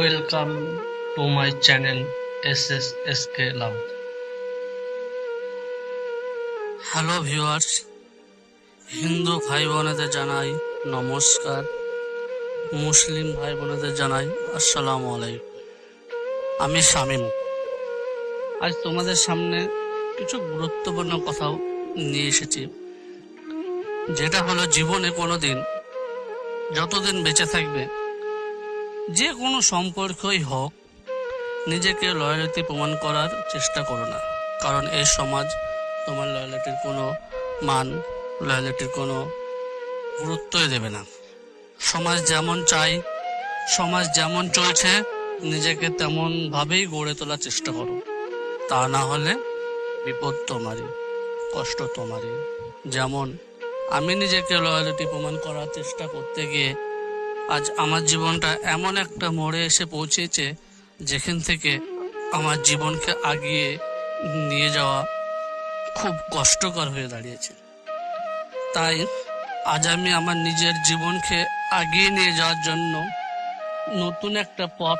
Welcome to my channel S S S K love hello viewers Hindu ভাই বোনেদের জানাই নমস্কার। মুসলিম ভাই বোনেদের জানাই আসসালামু আলাইকুম। আমি শামীম আজ তোমাদের সামনে কিছু গুরুত্বপূর্ণ কথাও নিয়ে এসেছি। যেটা হলো, জীবনে কোনো কোনোদিন যতদিন বেঁচে থাকবে যে কোনো সম্পর্কই হোক, নিজেকে লয়ালিটি প্রমাণ করার চেষ্টা করো না। কারণ এই সমাজ তোমার লয়ালিটির কোনো মান লয়ালিটির কোনো গুরুত্বই দেবে না। সমাজ যেমন চাই সমাজ যেমন চলছে, নিজেকে তেমনভাবেই গড়ে তোলার চেষ্টা করো। তা না হলে বিপদ তোমারই, কষ্ট তোমারই। যেমন আমি নিজেকে লয়ালিটি প্রমাণ করার চেষ্টা করতে গিয়ে আজ আমার জীবনটা এমন একটা মোড়ে এসে পৌঁছেছে যেখান থেকে আমার জীবনকে আগিয়ে নিয়ে যাওয়া খুব কষ্টকর হয়ে দাঁড়িয়েছে। তাই আজ আমি আমার নিজের জীবনকে আগিয়ে নিয়ে যাওয়ার জন্য নতুন একটা পথ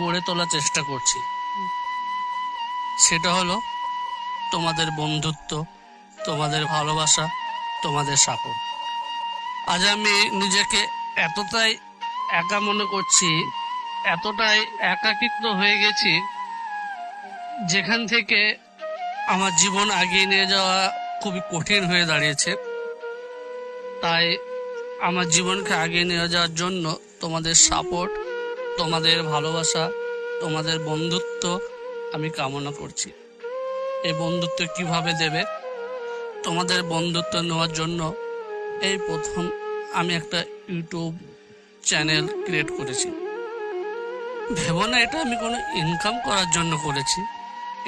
গড়ে তোলার চেষ্টা করছি। সেটা হলো তোমাদের বন্ধুত্ব, তোমাদের ভালোবাসা, তোমাদের সাপোর্ট। আজ আমি নিজেকে এতটাই একা মনে করছি, এতটাই একাকিত্ব হয়ে গেছি, যেখান থেকে আমার জীবন আগিয়ে নিয়ে যাওয়া খুবই কঠিন হয়ে দাঁড়িয়েছে। তাই আমার জীবনকে আগিয়ে নিয়ে যাওয়ার জন্য তোমাদের সাপোর্ট তোমাদের ভালোবাসা, তোমাদের বন্ধুত্ব আমি কামনা করছি। এই বন্ধুত্ব কীভাবে দেবে? তোমাদের বন্ধুত্ব নেওয়ার জন্য এই প্রথম আমি একটা ইউটিউব চ্যানেল ক্রিয়েট করেছি। ভেবো না, এটা আমি কোনো ইনকাম করার জন্য করেছি।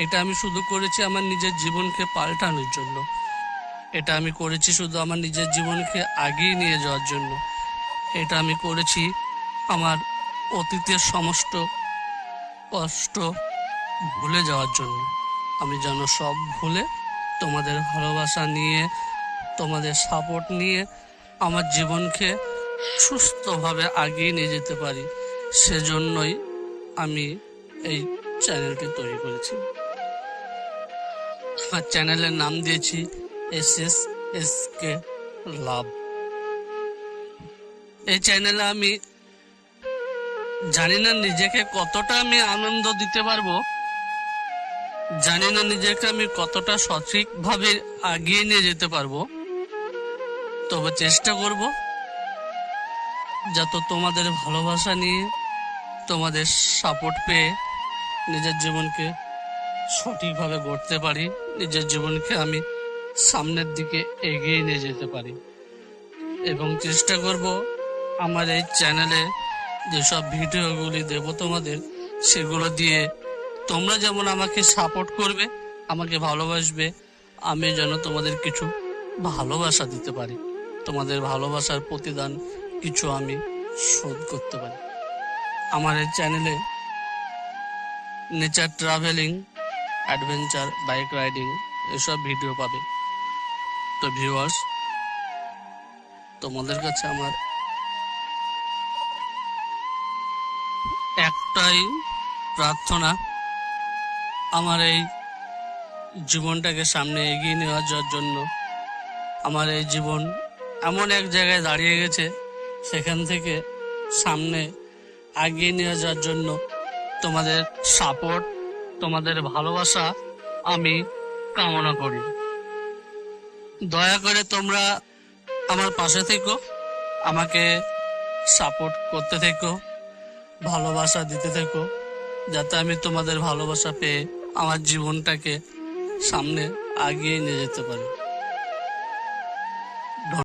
এটা আমি শুধু করেছি আমার নিজের জীবনকে পাল্টানোর জন্য। এটা আমি করেছি শুধু আমার নিজের জীবনকে আগিয়ে নিয়ে যাওয়ার জন্য। এটা আমি করেছি আমার অতীতের সমস্ত কষ্ট ভুলে যাওয়ার জন্য। আমি যেন সব ভুলে তোমাদের ভালোবাসা নিয়ে, তোমাদের সাপোর্ট নিয়ে আমার জীবনকে সুস্থভাবে আগিয়ে নিয়ে যেতে পারি, সেজন্যই আমি এই চ্যানেলটি তৈরি করেছি। আমার চ্যানেলের নাম দিয়েছি S S S K love. এই চ্যানেলে আমি জানি না নিজেকে কতটা আমি আনন্দ দিতে পারব, জানি না নিজেকে আমি কতটা সঠিকভাবে আগিয়ে নিয়ে যেতে পারব। তবে চেষ্টা করব যত তোমাদের ভালোবাসা নিয়ে তোমাদের সাপোর্ট পেয়ে নিজের জীবনকে সঠিকভাবে গড়তে পারি, নিজের জীবনকে আমি সামনের দিকে এগিয়ে নিয়ে যেতে পারি। এবং চেষ্টা করব আমার এই চ্যানেলে যেসব ভিডিওগুলি দেব তোমাদের, সেগুলো দিয়ে তোমরা যেমন আমাকে সাপোর্ট করবে, আমাকে ভালোবাসবে, আমি যেন তোমাদের কিছু ভালোবাসা দিতে পারি। তোমাদের ভালোবাসার প্রতিদান কিছু আমি শোধ করতে পারি। আমার এই চ্যানেলে nature travelling, adventure, bike riding এসব ভিডিও পাবে। তো ভিউয়ার্স, তোমাদের কাছে আমার একটাই প্রার্থনা, আমার এই জীবনটাকে সামনে এগিয়ে নেওয়ার জন্য, আমার এই জীবন এমন এক জায়গায় দাঁড়িয়ে গেছে, সেখান থেকে সামনে এগিয়ে নিয়ে যাওয়ার জন্য তোমাদের সাপোর্ট তোমাদের ভালোবাসা আমি কামনা করি। দয়া করে তোমরা আমার পাশে থেকো, আমাকে সাপোর্ট করতে থেকো, ভালোবাসা দিতে থেকো, যাতে আমি তোমাদের ভালোবাসা পেয়ে আমার জীবনটাকে সামনে আগিয়ে নিয়ে যেতে পারি।